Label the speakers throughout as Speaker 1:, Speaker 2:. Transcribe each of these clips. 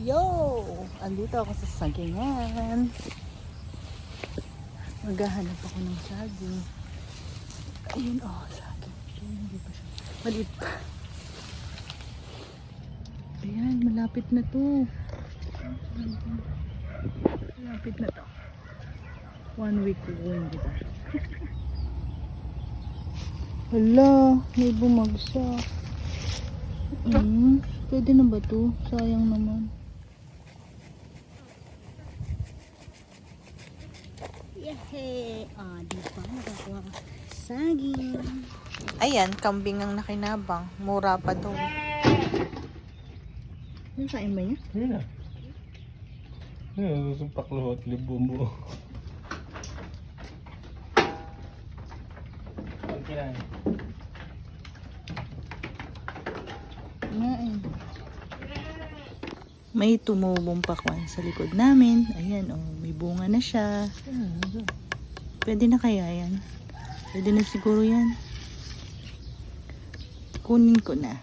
Speaker 1: Yo! Andito ako sa sagingan. Maghahanap ako ng saging. Ayun, oh, saging. Ayun, hindi pa siya. Maliit pa. Ayan, malapit na to. Malapit na to. One week kukuhin kita. Hala, may bumagsak. Mm, pwede na ba to? Sayang naman. Yehey! Ah, di ba? Nakakuha ka. Saging. Ayan, kambing ang nakinabang. Mura pa doon. Nasain ba niya?
Speaker 2: Yun na. Yun, susumpak luhot, libong buo. Okay na.
Speaker 1: May tumubong pakwan sa likod namin. Ayan, oh, may bunga na siya. Pwede na kaya yan? Pwede na siguro yan. Kunin ko na.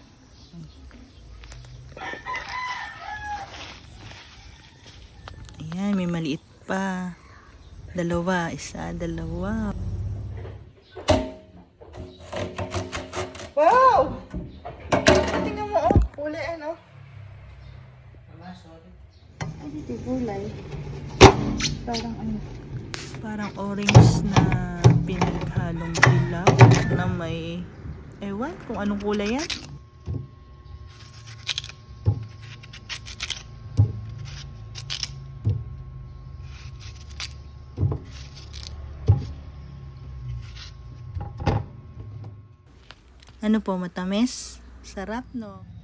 Speaker 1: Ayan, may maliit pa. Dalawa, isa, dalawa. Kulay. Parang ano? Parang orange na pinaghalong dilaw na may ewan kung anong kulay yan. Ano po, matamis? Sarap, no?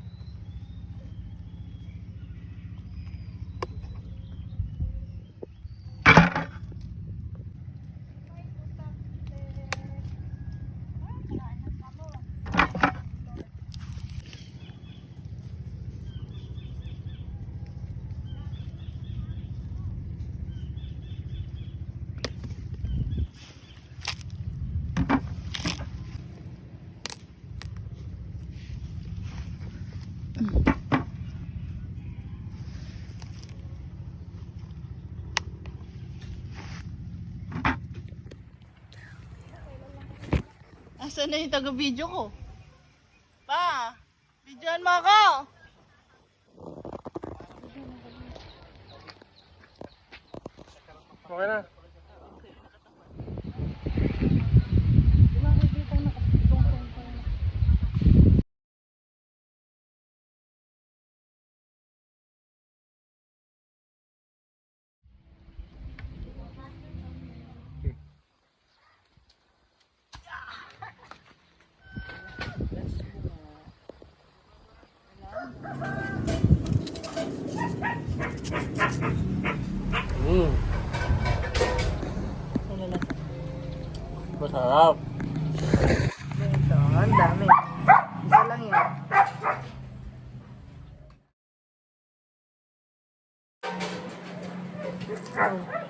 Speaker 1: Asan na yung taga-video ko? Pa! Videoan mo ako!
Speaker 2: Okay na. Mm. Masarap. Ito, ang dami. Isa lang yun. Oh.